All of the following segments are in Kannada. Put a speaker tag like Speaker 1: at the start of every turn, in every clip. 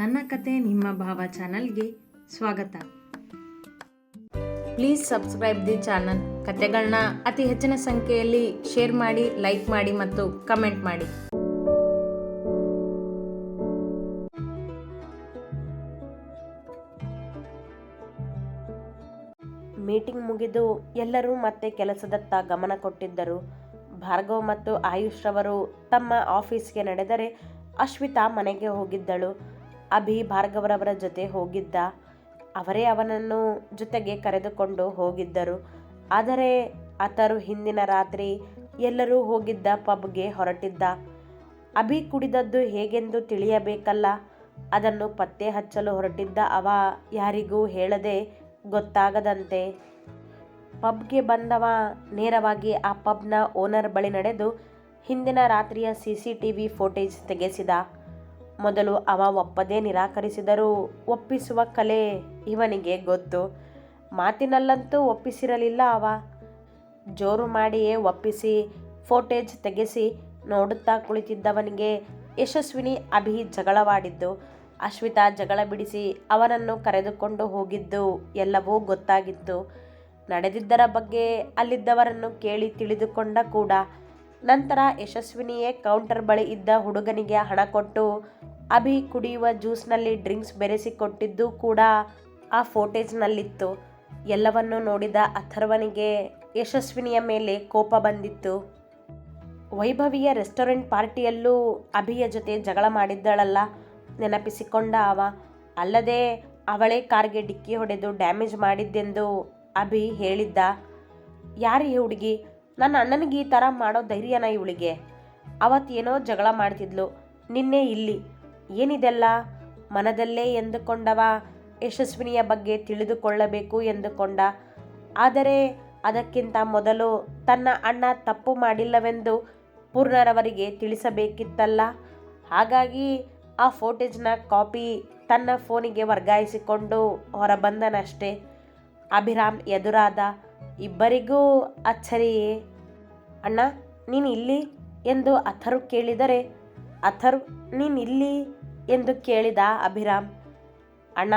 Speaker 1: ನನ್ನ ಕತೆ ನಿಮ್ಮ ಭಾವ ಚಾನಲ್ಗೆ ಸ್ವಾಗತ. Please subscribe the channel. ಕತೆಗಳನ್ನ ಅತಿ ಹೆಚ್ಚಿನ ಸಂಖ್ಯೆಯಲ್ಲಿ ಶೇರ್ ಮಾಡಿ, ಲೈಕ್ ಮಾಡಿ ಮತ್ತು ಕಮೆಂಟ್ ಮಾಡಿ.
Speaker 2: ಮೀಟಿಂಗ್ ಮುಗಿದು ಎಲ್ಲರೂ ಮತ್ತೆ ಕೆಲಸದತ್ತ ಗಮನ ಕೊಟ್ಟಿದ್ದರು. ಭಾರ್ಗವ್ ಮತ್ತು ಆಯುಷ್ ರವರು ತಮ್ಮ ಆಫೀಸ್ಗೆ ನಡೆದರೆ ಅಶ್ವಿತಾ ಮನೆಗೆ ಹೋಗಿದ್ದಳು. ಅಭಿ ಭಾರ್ಗವರವರ ಜೊತೆ ಹೋಗಿದ್ದ. ಅವರೇ ಅವನನ್ನು ಜೊತೆಗೆ ಕರೆದುಕೊಂಡು ಹೋಗಿದ್ದರು. ಆದರೆ ಆತರು ಹಿಂದಿನ ರಾತ್ರಿ ಎಲ್ಲರೂ ಹೋಗಿದ್ದ ಪಬ್ಗೆ ಹೊರಟಿದ್ದ. ಅಭಿ ಕುಡಿದದ್ದು ಹೇಗೆಂದು ತಿಳಿಯಬೇಕಲ್ಲ? ಅದನ್ನು ಪತ್ತೆ ಹಚ್ಚಲು ಹೊರಟಿದ್ದ ಅವ ಯಾರಿಗೂ ಹೇಳದೆ ಗೊತ್ತಾಗದಂತೆ. ಪಬ್ಗೆ ಬಂದವ ನೇರವಾಗಿ ಆ ಪಬ್ನ ಓನರ್ ಬಳಿ ನಡೆದು ಹಿಂದಿನ ರಾತ್ರಿಯ C C T V footage ತೆಗೆಸಿದ. ಮೊದಲು ಅವ ಒಪ್ಪದೇ ನಿರಾಕರಿಸಿದರೂ. ಒಪ್ಪಿಸುವ ಕಲೆ ಇವನಿಗೆ ಗೊತ್ತು. ಮಾತಿನಲ್ಲಂತೂ ಒಪ್ಪಿಸಿರಲಿಲ್ಲ ಅವ. ಜೋರು ಮಾಡಿಯೇ ಒಪ್ಪಿಸಿ, ಫೋಟೇಜ್ ತೆಗೆಸಿ ನೋಡುತ್ತಾ ಕುಳಿತಿದ್ದವನಿಗೆ ಯಶಸ್ವಿನಿ ಅಭಿ ಜಗಳವಾಡಿದ್ದು. ಅಶ್ವಿತಾ ಜಗಳ ಬಿಡಿಸಿ ಅವನನ್ನು ಕರೆದುಕೊಂಡು ಹೋಗಿದ್ದು ಎಲ್ಲವೂ ಗೊತ್ತಾಗಿತ್ತು. ನಡೆದಿದ್ದರ ಬಗ್ಗೆ ಅಲ್ಲಿದ್ದವರನ್ನು ಕೇಳಿ ತಿಳಿದುಕೊಂಡ ಕೂಡ ನಂತರ ಯಶಸ್ವಿನಿಯೇ ಕೌಂಟರ್ ಬಳಿ ಇದ್ದ ಹುಡುಗನಿಗೆ ಹಣ ಕೊಟ್ಟು ಅಭಿ ಕುಡಿಯುವ ಜ್ಯೂಸ್ನಲ್ಲಿ ಡ್ರಿಂಕ್ಸ್ ಬೆರೆಸಿಕೊಟ್ಟಿದ್ದು ಕೂಡ ಆ ಫೋಟೇಜ್ನಲ್ಲಿತ್ತು. ಎಲ್ಲವನ್ನೂ ನೋಡಿದ ಅಥರ್ವನಿಗೆ ಯಶಸ್ವಿನಿಯ ಮೇಲೆ ಕೋಪ ಬಂದಿತ್ತು. ವೈಭವಿಯ ರೆಸ್ಟೋರೆಂಟ್ ಪಾರ್ಟಿಯಲ್ಲೂ ಅಭಿಯ ಜೊತೆ ಜಗಳ ಮಾಡಿದ್ದಳಲ್ಲ ನೆನಪಿಸಿಕೊಂಡ ಅವ. ಅಲ್ಲದೆ ಅವಳೇ ಕಾರ್ಗೆ ಡಿಕ್ಕಿ ಹೊಡೆದು ಡ್ಯಾಮೇಜ್ ಮಾಡಿದ್ದೆಂದು ಅಭಿ ಹೇಳಿದ್ದ. ಯಾರು ಈ ಹುಡುಗಿ? ನನ್ನ ಅಣ್ಣನಿಗೆ ಈ ಥರ ಮಾಡೋ ಧೈರ್ಯನ ಇವಳಿಗೆ. ಅವತ್ತೇನೋ ಜಗಳ ಮಾಡ್ತಿದ್ಲು. ನಿನ್ನೆ ಇಲ್ಲಿ. ಏನಿದೆಲ್ಲ ಮನದಲ್ಲೇ ಎಂದುಕೊಂಡವ, ಯಶಸ್ವಿನಿಯ ಬಗ್ಗೆ ತಿಳಿದುಕೊಳ್ಳಬೇಕು ಎಂದುಕೊಂಡ. ಆದರೆ ಅದಕ್ಕಿಂತ ಮೊದಲು ತನ್ನ ಅಣ್ಣ ತಪ್ಪು ಮಾಡಿಲ್ಲವೆಂದು ಪೂರ್ಣರವರಿಗೆ ತಿಳಿಸಬೇಕಿತ್ತಲ್ಲ. ಹಾಗಾಗಿ ಆ ಫೋಟೇಜ್ನ ಕಾಪಿ ತನ್ನ ಫೋನಿಗೆ ವರ್ಗಾಯಿಸಿಕೊಂಡು ಹೊರಬಂದನಷ್ಟೇ. ಅಭಿರಾಮ್ ಎದುರಾದ, ಇಬ್ಬರಿಗೂ ಅಚ್ಚರಿಯೇ. ಅಣ್ಣ ನೀನು ಇಲ್ಲಿ ಎಂದು ಅಥರು ಕೇಳಿದರೆ, ಅಥರು ಇಲ್ಲಿ ಎಂದು ಕೇಳಿದ ಅಭಿರಾಮ್, ಅಣ್ಣ,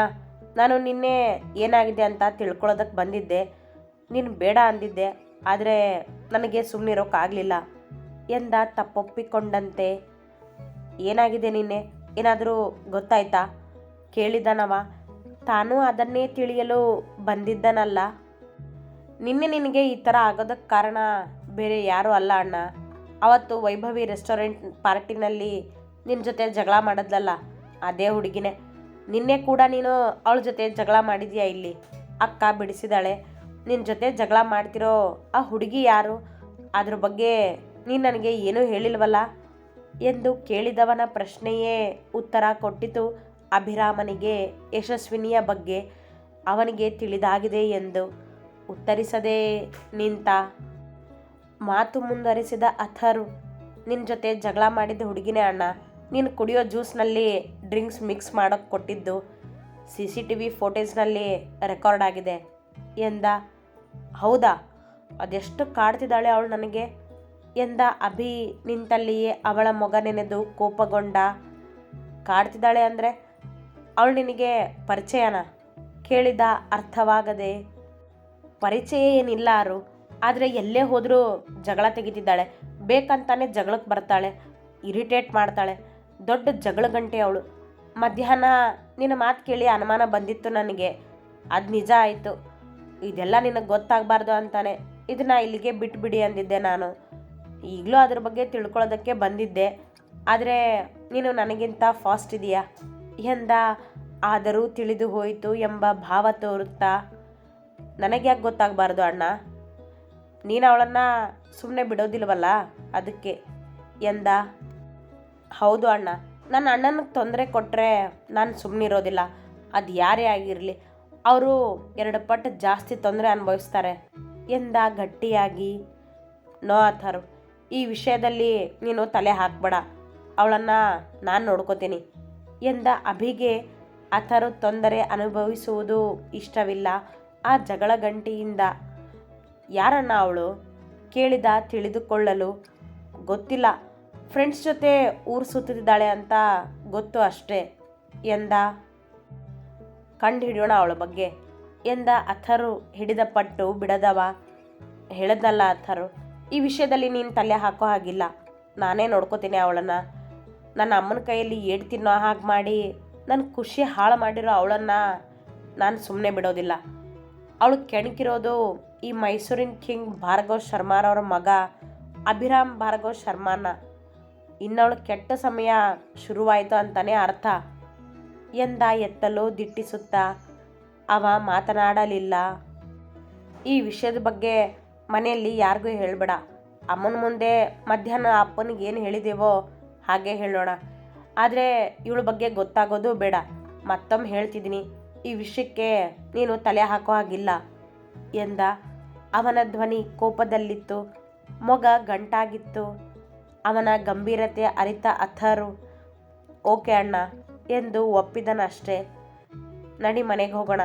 Speaker 2: ನಾನು ನಿನ್ನೆ ಏನಾಗಿದೆ ಅಂತ ತಿಳ್ಕೊಳ್ಳೋದಕ್ಕೆ ಬಂದಿದ್ದೆ. ನೀನು ಬೇಡ ಅಂದಿದ್ದೆ, ಆದರೆ ನನಗೆ ಸುಮ್ಮನಿರೋಕ್ಕಾಗಲಿಲ್ಲ ಎಂದ ತಪ್ಪೊಪ್ಪಿಕೊಂಡಂತೆ. ಏನಾಗಿದೆ ನಿನ್ನೆ? ಏನಾದರೂ ಗೊತ್ತಾಯ್ತಾ? ಕೇಳಿದನವ. ತಾನೂ ಅದನ್ನೇ ತಿಳಿಯಲು ಬಂದಿದ್ದನಲ್ಲ. ನಿನ್ನೆ ನಿನಗೆ ಈ ಥರ ಆಗೋದಕ್ಕೆ ಕಾರಣ ಬೇರೆ ಯಾರೂ ಅಲ್ಲ ಅಣ್ಣ. ಅವತ್ತು ವೈಭವಿ ರೆಸ್ಟೋರೆಂಟ್ ಪಾರ್ಟಿನಲ್ಲಿ ನಿನ್ನ ಜೊತೆ ಜಗಳ ಮಾಡಿದ್ಲಲ್ಲ? ಅದೇ ಹುಡುಗಿನೇ. ನಿನ್ನೆ ಕೂಡ ನೀನು ಅವಳ ಜೊತೆ ಜಗಳ ಮಾಡಿದ್ಯಾ ಇಲ್ಲಿ? ಅಕ್ಕ ಬಿಡಿಸಿದಾಳೆ. ನಿನ್ನ ಜೊತೆ ಜಗಳ ಮಾಡ್ತಿರೋ ಆ ಹುಡುಗಿ ಯಾರು? ಅದ್ರ ಬಗ್ಗೆ ನೀನು ನನಗೆ ಏನೂ ಹೇಳಿಲ್ವಲ್ಲ? ಎಂದು ಕೇಳಿದವನ ಪ್ರಶ್ನೆಯೇ ಉತ್ತರ ಕೊಟ್ಟಿತು ಅಭಿರಾಮನಿಗೆ ಯಶಸ್ವಿನಿಯ ಬಗ್ಗೆ. ಅವನಿಗೆ ತಿಳಿದಾಗಿದೆ ಎಂದು. ಉತ್ತರಿಸದೆ ನಿಂತ. ಮಾತು ಮುಂದುವರಿಸಿದ ಅಥರು ನಿನ್ನ ಜೊತೆ ಜಗಳ ಮಾಡಿದ ಹುಡುಗಿನೇ ಅಣ್ಣ. ನೀನು ಕುಡಿಯೋ ಜ್ಯೂಸ್ನಲ್ಲಿ ಡ್ರಿಂಕ್ಸ್ ಮಿಕ್ಸ್ ಮಾಡೋಕ್ಕೆ ಕೊಟ್ಟಿದ್ದು ಸಿ ಸಿ ಟಿ ವಿ ಫೋಟೇಜ್ನಲ್ಲಿ ರೆಕಾರ್ಡ್ ಆಗಿದೆ ಎಂದ, ಹೌದಾ? ಅದೆಷ್ಟು ಕಾಡ್ತಿದ್ದಾಳೆ ಅವಳು ನನಗೆ? ಎಂದ, ಅಭಿ ನಿಂತಲ್ಲಿಯೇ ಅವಳ ಮೊಗ ನೆನೆದು ಕೋಪಗೊಂಡ, ಕಾಡ್ತಿದ್ದಾಳೆ ಅಂದರೆ ಅವಳು ನಿನಗೆ ಪರಿಚಯನ? ಕೇಳಿದ ಅರ್ಥವಾಗದೆ, ಪರಿಚಯ ಏನಿಲ್ಲ ಆದರೆ ಎಲ್ಲೇ ಹೋದರೂ ಜಗಳ ತೆಗಿತಿದ್ದಾಳೆ, ಬೇಕಂತಾನೆ ಜಗಳಕ್ಕೆ ಬರ್ತಾಳೆ, ಇರಿಟೇಟ್ ಮಾಡ್ತಾಳೆ. ದೊಡ್ಡ ಜಗಳ ಗಂಟೆ ಅವಳು. ಮಧ್ಯಾಹ್ನ ನಿನ್ನ ಮಾತು ಕೇಳಿ ಅನುಮಾನ ಬಂದಿತ್ತು ನನಗೆ. ಅದು ನಿಜ ಆಯಿತು. ಇದೆಲ್ಲ ನಿನಗೆ ಗೊತ್ತಾಗಬಾರ್ದು ಅಂತಾನೆ. ಇದನ್ನ ಇಲ್ಲಿಗೆ ಬಿಟ್ಬಿಡಿ ಅಂದಿದ್ದೆ ನಾನು. ಈಗಲೂ ಅದ್ರ ಬಗ್ಗೆ ತಿಳ್ಕೊಳ್ಳೋದಕ್ಕೆ ಬಂದಿದ್ದೆ. ಆದರೆ ನೀನು ನನಗಿಂತ ಫಾಸ್ಟ್ ಇದೆಯಾ? ಎಂದ ಆದರೂ ತಿಳಿದು ಹೋಯಿತು ಎಂಬ ಭಾವ ತೋರುತ್ತಾ. ನನಗೆ ಯಾಕೆ ಗೊತ್ತಾಗಬಾರ್ದು ಅಣ್ಣ? ನೀನು ಅವಳನ್ನು ಸುಮ್ಮನೆ ಬಿಡೋದಿಲ್ವಲ್ಲ ಅದಕ್ಕೆ. ಎಂದ ಹೌದು ಅಣ್ಣ. ನನ್ನ ಅಣ್ಣನಿಗೆ ತೊಂದರೆ ಕೊಟ್ಟರೆ ನಾನು ಸುಮ್ಮನಿರೋದಿಲ್ಲ ಅದು ಯಾರೇ ಆಗಿರಲಿ, ಅವರು ಎರಡು ಪಟ್ಟು ಜಾಸ್ತಿ ತೊಂದರೆ ಅನುಭವಿಸ್ತಾರೆ. ಎಂದ ಗಟ್ಟಿಯಾಗಿ, ನೋ ಆಥರ್ ಈ ವಿಷಯದಲ್ಲಿ ನೀನು ತಲೆ ಹಾಕ್ಬೇಡ. ಅವಳನ್ನು ನಾನು ನೋಡ್ಕೋತೀನಿ. ಎಂದ ಅಭಿಗೆ ಅಥರು ತೊಂದರೆ ಅನುಭವಿಸುವುದು ಇಷ್ಟವಿಲ್ಲ. ಆ ಜಗಳ ಗಂಟೆಯಿಂದ ಯಾರಣ್ಣ ಅವಳು? ಕೇಳಿದ ತಿಳಿದುಕೊಳ್ಳಲು ಗೊತ್ತಿಲ್ಲ. ಫ್ರೆಂಡ್ಸ್ ಜೊತೆ ಊರು ಸುತ್ತಿದ್ದಾಳೆ ಅಂತ ಗೊತ್ತು ಅಷ್ಟೇ, ಎಂದ. ಕಂಡು ಹಿಡಿಯೋಣ ಅವಳ ಬಗ್ಗೆ, ಎಂದ ಅಥರು ಹಿಡಿದ ಪಟ್ಟು ಬಿಡದವ. ಹೇಳದಲ್ಲ ಅಥರು, ಈ ವಿಷಯದಲ್ಲಿ ನೀನು ತಲೆ ಹಾಕೋ ಹಾಗಿಲ್ಲ. ನಾನೇ ನೋಡ್ಕೋತೀನಿ ಅವಳನ್ನು. ನನ್ನ ಅಮ್ಮನ ಕೈಯಲ್ಲಿ ಏಡ್ ತಿನ್ನೋ ಹಾಗೆ ಮಾಡಿ ನನ್ನ ಖುಷಿ ಹಾಳು ಮಾಡಿರೋ ಅವಳನ್ನು ನಾನು ಸುಮ್ಮನೆ ಬಿಡೋದಿಲ್ಲ. ಅವಳು ಕೆಣಕಿರೋದು ಈ ಮೈಸೂರಿನ ಕಿಂಗ್ ಭಾರ್ಗವ್ ಶರ್ಮಾರವ್ರ ಮಗ ಅಭಿರಾಮ್ ಭಾರ್ಗವ್ ಶರ್ಮಾನ. ಇನ್ನವಳು ಕೆಟ್ಟ ಸಮಯ ಶುರುವಾಯಿತು ಅಂತಾನೆ ಅರ್ಥ. ಎಂದ ಎತ್ತಲು ದಿಟ್ಟಿಸುತ್ತಾ ಅವ ಮಾತನಾಡಲಿಲ್ಲ. ಈ ವಿಷಯದ ಬಗ್ಗೆ ಮನೆಯಲ್ಲಿ ಯಾರಿಗೂ ಹೇಳಬೇಡ. ಅಮ್ಮನ ಮುಂದೆ ಮಧ್ಯಾಹ್ನ ಅಪ್ಪನಿಗೆ ಏನು ಹೇಳಿದೆವೋ ಹಾಗೆ ಹೇಳೋಣ. ಆದರೆ ಇವಳ ಬಗ್ಗೆ ಗೊತ್ತಾಗೋದು ಬೇಡ. ಮತ್ತೊಮ್ಮೆ ಹೇಳ್ತಿದ್ದೀನಿ, ಈ ವಿಷಯಕ್ಕೆ ನೀನು ತಲೆ ಹಾಕೋ ಹಾಗಿಲ್ಲ ಎಂದ. ಅವನ ಧ್ವನಿ ಕೋಪದಲ್ಲಿತ್ತು, ಮೊಗ ಗಂಟಾಗಿತ್ತು. ಅವನ ಗಂಭೀರತೆ ಅರಿತ ಅಥರು, ಓಕೆ ಅಣ್ಣ, ಎಂದು ಒಪ್ಪಿದನಷ್ಟೇ. ನಡಿ ಮನೆಗೆ ಹೋಗೋಣ,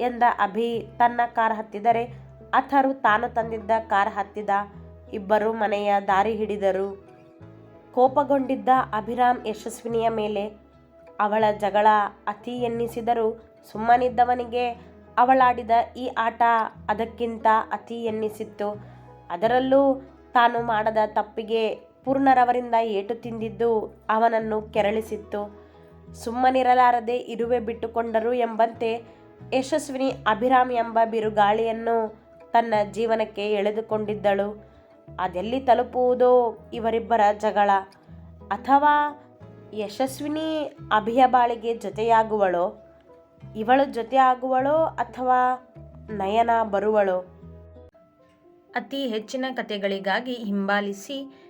Speaker 2: ಎಂದ ಅಭಿ ತನ್ನ ಕಾರ್ ಹತ್ತಿದರೆ. ಅಥರು ತಾನು ತಂದಿದ್ದ ಕಾರ್ ಹತ್ತಿದ. ಇಬ್ಬರು ಮನೆಯ ದಾರಿ ಹಿಡಿದರು. ಕೋಪಗೊಂಡಿದ್ದ ಅಭಿರಾಮ್ ಯಶಸ್ವಿನಿಯ ಮೇಲೆ ಅವಳ ಜಗಳ ಅತಿ ಎನ್ನಿಸಿದರೂ ಸುಮ್ಮನಿದ್ದವನಿಗೆ ಅವಳಾಡಿದ ಈ ಆಟ ಅದಕ್ಕಿಂತ ಅತಿ ಎನ್ನಿಸಿತ್ತು. ಅದರಲ್ಲೂ ತಾನು ಮಾಡದ ತಪ್ಪಿಗೆ ಪೂರ್ಣರವರಿಂದ ಏಟು ತಿಂದಿದ್ದು ಅವನನ್ನು ಕೆರಳಿಸಿತ್ತು. ಸುಮ್ಮನಿರಲಾರದೆ ಇರುವೆ ಬಿಟ್ಟುಕೊಂಡರು ಎಂಬಂತೆ ಯಶಸ್ವಿನಿ ಅಭಿರಾಮ್ ಎಂಬ ಬಿರುಗಾಳಿಯನ್ನು ತನ್ನ ಜೀವನಕ್ಕೆ ಎಳೆದುಕೊಂಡಿದ್ದಳು. ಅದೆಲ್ಲಿ ತಲುಪುವುದೋ ಇವರಿಬ್ಬರ ಜಗಳ. ಅಥವಾ ಯಶಸ್ವಿನಿ ಅಭಿಯ ಬಾಳಿಗೆ ಜೊತೆಯಾಗುವಳೋ? ಇವಳು ಜೊತೆಯಾಗುವಳೋ ಅಥವಾ ನಯನ ಬರುವಳೋ?
Speaker 1: ಅತಿ ಹೆಚ್ಚಿನ ಕಥೆಗಳಿಗಾಗಿ ಹಿಂಬಾಲಿಸಿ